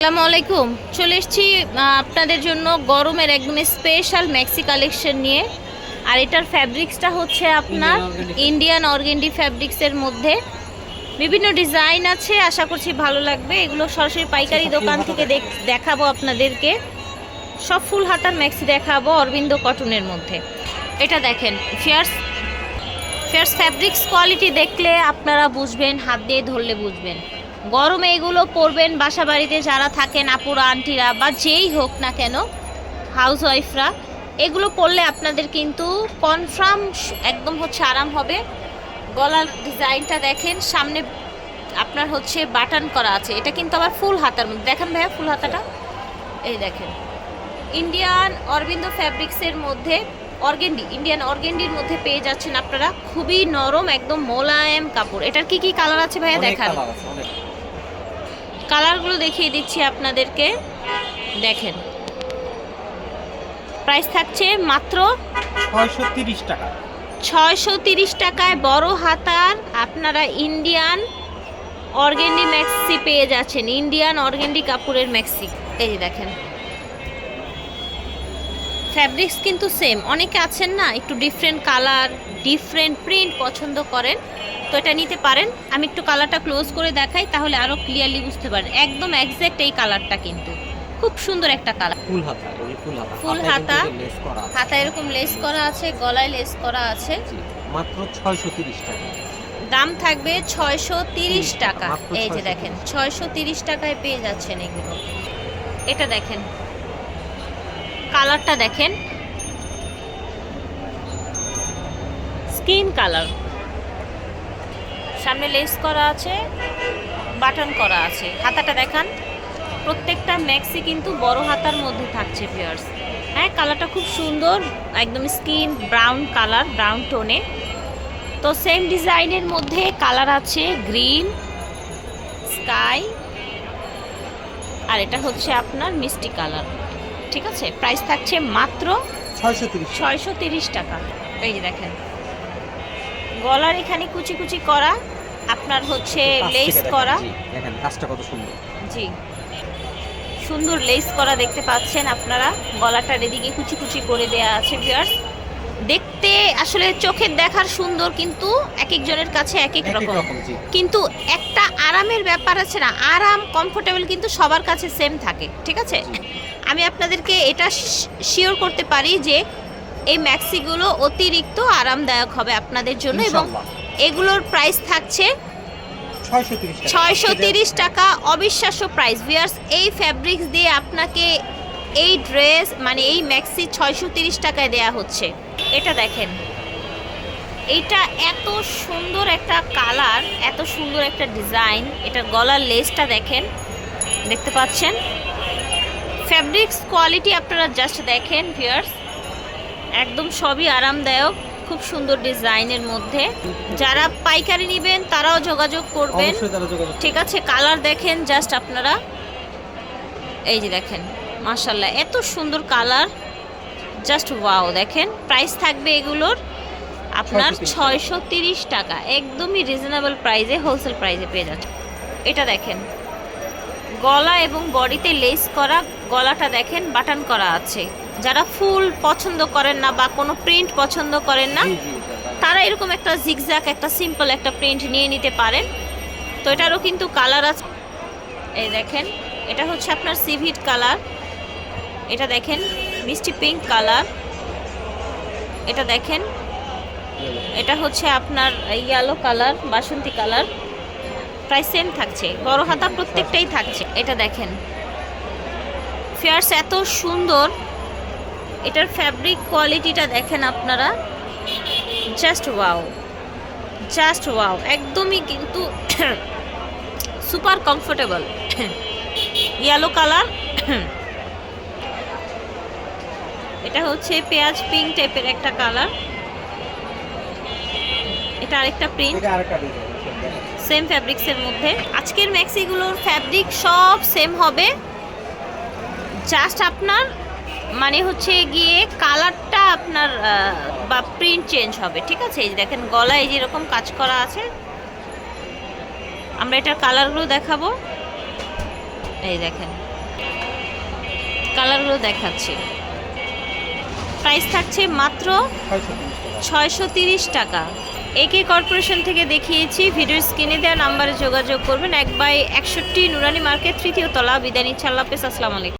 আসসালামু আলাইকুম। চলে এসেছি আপনাদের জন্য গরমের একদম স্পেশাল ম্যাক্সি কালেকশন নিয়ে। আর এটার ফ্যাব্রিক্সটা হচ্ছে আপনার ইন্ডিয়ান অর্গেন্ডি ফ্যাব্রিক্সের মধ্যে। বিভিন্ন ডিজাইন আছে আশা করছি ভালো লাগবে। এগুলো সরাসরি পাইকারি দোকান থেকে দেখ- দেখাবো আপনাদেরকে। সব ফুল হাতার ম্যাক্সি দেখাবো অরবিন্দ কটনের মধ্যে। এটা দেখেন ফিয়ার্স ফেয়ার্স ফ্যাব্রিক্স কোয়ালিটি দেখলে আপনারা বুঝবেন হাত দিয়ে ধরলে বুঝবেন। গরমে এগুলো পরবেন বাসা বাড়িতে যারা থাকেন আপুরা আন্টিরা বা যেই হোক না কেন হাউস ওয়াইফরা এগুলো পরলে আপনাদের কিন্তু কনফার্ম একদম হচ্ছে আরাম হবে। গলার ডিজাইনটা দেখেন সামনে আপনার হচ্ছে বাটন করা আছে। এটা কিন্তু আবার ফুল হাতার মধ্যে। দেখেন ভাইয়া ফুল হাতাটা। এই দেখেন। ইন্ডিয়ান অরবিন্দ ফ্যাব্রিক্সের মধ্যে অর্গেন্ডি ইন্ডিয়ান অর্গেন্ডির মধ্যে পেয়ে যাচ্ছেন আপনারা। খুবই নরম একদম মোলায়েম কাপড়। এটার কি কি কালার আছে ভাইয়া? দেখান। কালারগুলো দেখিয়ে দিচ্ছি আপনাদেরকে। দেখেন। প্রাইস থাকছে মাত্র 630 টাকা। ছয়শো টাকায় বড় হাতার আপনারা ইন্ডিয়ান অর্গেন্ডি ম্যাক্সি পেয়ে যাচ্ছেন। ইন্ডিয়ান অর্গেন্ডি কাপড়ের ম্যাক্সি। এই যে দেখেন। ফ্যাব্রিক্স কিন্তু সেম। অনেকে আছেন না একটু ডিফারেন্ট কালার ডিফারেন্ট প্রিন্ট পছন্দ করেন। তো এটা নিতে পারেন। আমি একটু কালারটা ক্লোজ করে দেখাই তাহলে আরও ক্লিয়ারলি বুঝতে পারেন। একদম একজ্যাক্ট এই কালারটা কিন্তু। খুব সুন্দর একটা কালার। ফুল হাতা ফুল হাতা। ফুল হাতা। লেস করা হাতা এরকম লেস করা আছে গলায় লেস করা আছে। মাত্র 630 টাকা। দাম থাকবে ছয়শো তিরিশ টাকা। এই যে দেখেন ছয়শো তিরিশ টাকায় পেয়ে যাচ্ছেন এগুলো। এটা দেখেন। কালারটা দেখেন। Skin colour. সামনে লেস করা আছে বাটন করা আছে। হাতাটা দেখান। প্রত্যেকটা ম্যাক্সি কিন্তু বড় হাতার মধ্যে থাকছে পিয়ার্স হ্যাঁ কালারটা খুব সুন্দর একদম স্কিন ব্রাউন কালার ব্রাউন টোনে। তো সেম ডিজাইনের মধ্যে কালার আছে গ্রিন স্কাই। আর এটা হচ্ছে আপনার মিষ্টি কালার। ঠিক আছে? প্রাইস থাকছে মাত্র 630 ছয়শো তিরিশ টাকা। এই যে দেখেন। গলার এখানে কুচি কুচি করা। আপনার হচ্ছে লেস করা। দেখেন কাজটা কত সুন্দর। জি। সুন্দর লেস করা দেখতে পাচ্ছেন আপনারা। গলাটার এদিকে কুচি কুচি করে দেয়া আছে ভিউয়ার্স দেখতে আসলে চোখের দেখার সুন্দর কিন্তু এক একজনের কাছে এক এক রকম। কিন্তু একটা আরামের ব্যাপার আছে না আরাম কমফোর্টেবল কিন্তু সবার কাছে সেম থাকে ঠিক আছে? আমি আপনাদেরকে এটা শিওর করতে পারি যে এই ম্যাক্সিগুলো অতিরিক্ত আরামদায়ক হবে আপনাদের জন্য এবং। এগুলোর প্রাইস থাকছে ছয়শো তিরিশ টাকা। অবিশ্বাস্য প্রাইস ভিয়ার্স এই ফ্যাব্রিক্স দিয়ে আপনাকে এই ড্রেস মানে এই ম্যাক্সি ছয়শো তিরিশ টাকায় দেয়া হচ্ছে। এটা দেখেন। এটা এত সুন্দর একটা কালার এত সুন্দর একটা ডিজাইন এটা গলার লেসটা দেখেন। দেখতে পাচ্ছেন? ফ্যাব্রিক্স কোয়ালিটি আপনারা জাস্ট দেখেন ভিয়ার্স একদম সবই আরামদায়ক। খুব সুন্দর ডিজাইনের মধ্যে। যারা পাইকারি নেবেন তারাও যোগাযোগ করবেন। ঠিক আছে কালার দেখেন জাস্ট আপনারা। এই যে দেখেন মাশাল্লাহ এত সুন্দর কালার। জাস্ট ওয়াও দেখেন প্রাইস থাকবে এগুলোর আপনার ছয়শো তিরিশ টাকা। একদমই রিজনেবল প্রাইসে হোলসেল প্রাইসে পেয়ে যাচ্ছে এটা দেখেন গলা এবং বডিতে লেস করা গলাটা দেখেন বাটন করা আছে। যারা ফুল পছন্দ করেন না বা কোনো প্রিন্ট পছন্দ করেন না। তারা এরকম একটা জিগজ্যাক একটা সিম্পল একটা প্রিন্ট নিয়ে নিতে পারেন। তো এটারও কিন্তু কালার আছে। এই দেখেন এটা হচ্ছে আপনার সিভিট কালার এটা দেখেন মিষ্টি পিঙ্ক কালার এটা দেখেন এটা হচ্ছে আপনার ইয়েলো কালার বাসন্তী কালার প্রায় সেম থাকছে বড় হাতা প্রত্যেকটাই থাকছে। এটা দেখেন। ফেয়ার্স এত সুন্দর এটার ফ্যাব্রিক কোয়ালিটিটা দেখেন আপনারা। জাস্ট ওয়াও জাস্ট ওয়াও একদমই কিন্তু সুপার কমফোর্টেবল ইয়েলো কালার এটা হচ্ছে পেঁয়াজ পিঙ্ক টাইপের একটা কালার এটা আরেকটা প্রিন্ট সেম ফ্যাব্রিক্সের মধ্যে। আজকের ম্যাক্সিগুলোর ফ্যাব্রিক সব সেম হবে। জাস্ট আপনার মানে হচ্ছে গিয়ে কালারটা আপনার বা প্রিন্ট চেঞ্জ হবে, ঠিক আছে? এই দেখেন, গলায় যেরকম কাজ করা আছে। আমরা এটার কালারগুলো দেখাবো। এই দেখেন, কালারগুলো দেখাচ্ছি। প্রাইস থাকছে মাত্র ছয়শো টাকা। একে কর্পোরেশন থেকে দেখিয়েছি, ভিডিওর স্ক্রিনে দেওয়া নাম্বারে যোগাযোগ করবেন। এক বাই একষট্টি নুরানি মার্কেট, তৃতীয় তলা বিদানি ছাল্লাপেস আসসালামু আলাইকুম।